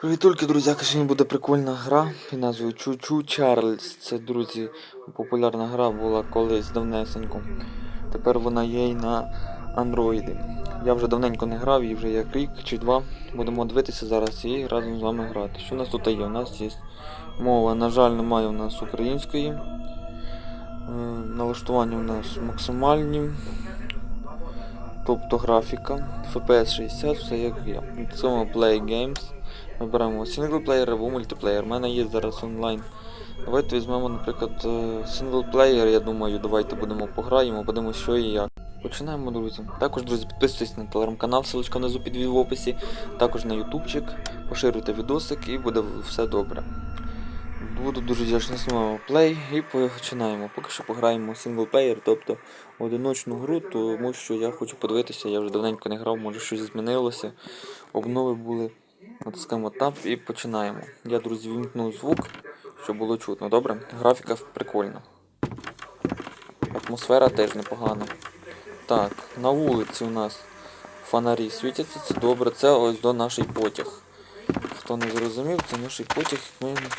Привітульки, друзяки, сьогодні буде прикольна гра під назвою Чу-Чу Чарльз. Це, друзі, популярна гра була колись давнесенько. Тепер вона є і на андроїди. Я вже давненько не грав, її вже як рік чи два. Будемо дивитися зараз і разом з вами грати. Що у нас тут є? У нас є мова, на жаль, немає у нас української. Е, Налаштування у нас максимальні. Тобто графіка, FPS 60, все як є. Це Play Games. Вибираємо синглплеєр або мультиплеєр. У мене є зараз онлайн. Давайте візьмемо, наприклад, синглплеєр, я думаю, давайте будемо пограємо, подивимося, що і як. Починаємо, друзі. Також, друзі, підписуйтесь на телеграм-канал, ссылочка внизу під в описі, також на ютубчик, поширюйте відосик і буде все добре. Буду дуже вдячний знову плей і починаємо. Поки що пограємо синглплеєр, тобто одиночну гру, тому що я хочу подивитися, я вже давненько не грав, може щось змінилося. Обнови були. Натискаємо Tab і починаємо. Я, друзі, вімкну звук, щоб було чутно. Добре? Графіка прикольна. Атмосфера теж непогана. Так, на вулиці у нас фонарі світяться, це добре. Це ось до наший потяг. Хто не зрозумів, це наш потяг,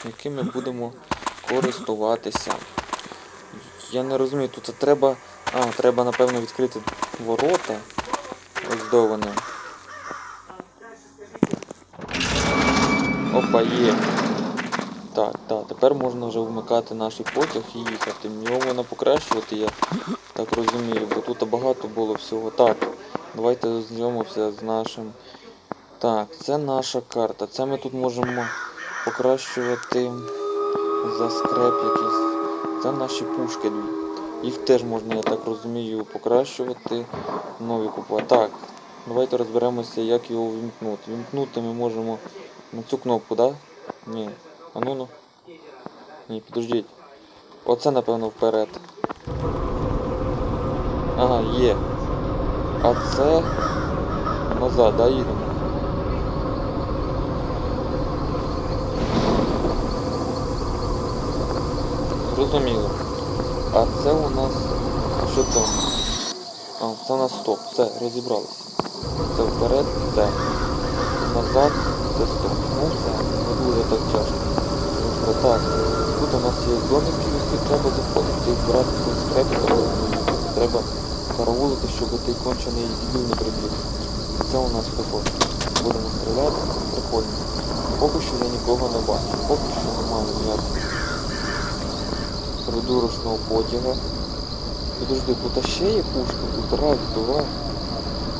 яким ми будемо користуватися. Я не розумію, тут треба. А, треба, напевно, відкрити ворота. Ось до вони. Опа, є. Так, так, тепер можна вже вмикати наш потяг і їхати. Його можна покращувати, я так розумію, бо тут багато було всього. Так, давайте знайомимося з нашим. Так, це наша карта. Це ми тут можемо покращувати за скреп якийсь. Це наші пушки. Їх теж можна, я так розумію, покращувати, нові купувати. Так, давайте розберемося, як його вімкнути. Вімкнути ми можемо на цю кнопку, да? Ні. А ну ну. Ні, підождіть. Оце, напевно, вперед. Ага, є. А це назад, да, їдемо. Зрозуміло. А це у нас. Що це у нас? А, це у нас стоп. Все, розібралися. Це вперед, це. Назад, це стоп. Ну все, не дуже так тяжко. Так. Тут у нас є домики, які треба заходити і збирати цей скреп, треба. Караулити, щоб той кончений дебіл не прибіг. Це у нас тако. Будемо стріляти, це прикольно. Поки що я нікого не бачу. Поки що немає ніякого придурочного потяга. Підожди, тут ще є пушка, тут раз, два.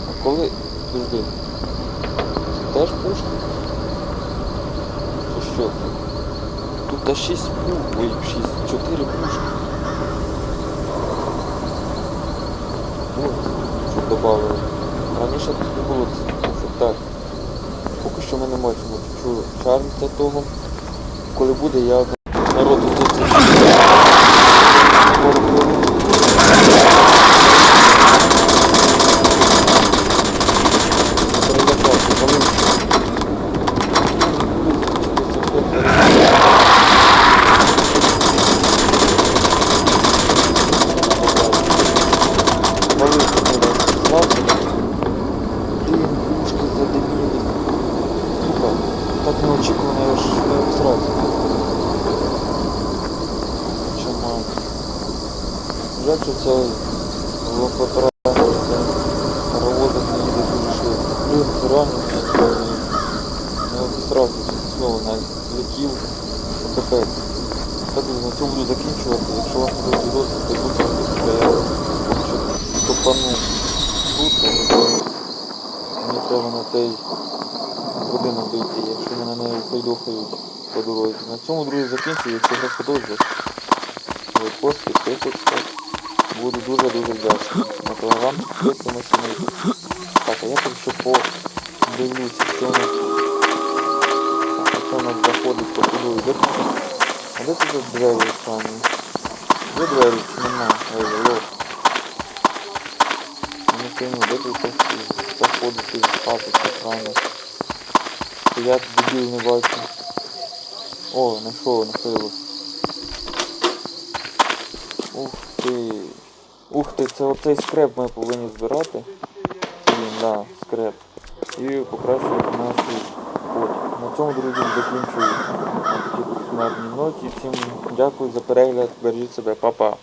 А коли... Підожди. Це теж пушка? Що це? Тут аж 6 пуш. Ой, 6, 4 пушки. Ось, що додали. Раніше тут не було пушок. Так. Поки що ми не бачимо чу для того. Коли буде, я народу тут це. Блін, пушки задимілись. Сука, так неочікувано, я ж не обсрався. Чому? Жаль, що це лохотранська паровозик не їде дуже. Блін, це реально чисто. Не обісрався, чесно слово, навіть летів. Капець. Так, на цьому буду закінчувати. Якщо вас не відео, здивуся, то я що стопану тут, зараз мені треба на той будинок дойти, якщо мене не вийдохають по дорозі. На цьому, друзі, закінчую. Якщо не сподобалось, лайкос, підписуйтесь. Буду дуже-дуже вдячний. На телеграм підписуємося на YouTube. Так, а я поки що подивлюся, що у нас тут. Так, Оце у нас заходить по туди. Де тут? А де тут двері останні? Де двері? Чи нема? Ой, алло. Не пойму, де тут заходити з хати сохрани. Стоять дебіл не бачу. О, знайшов, насилу. Ух ти. Ух ти, це оцей скреп ми повинні збирати. Блін, да, скреп. І покращувати нашу потяг. На цьому, друзі, закінчую на такій смертній ноті. Всім дякую за перегляд, бережіть себе, па-па.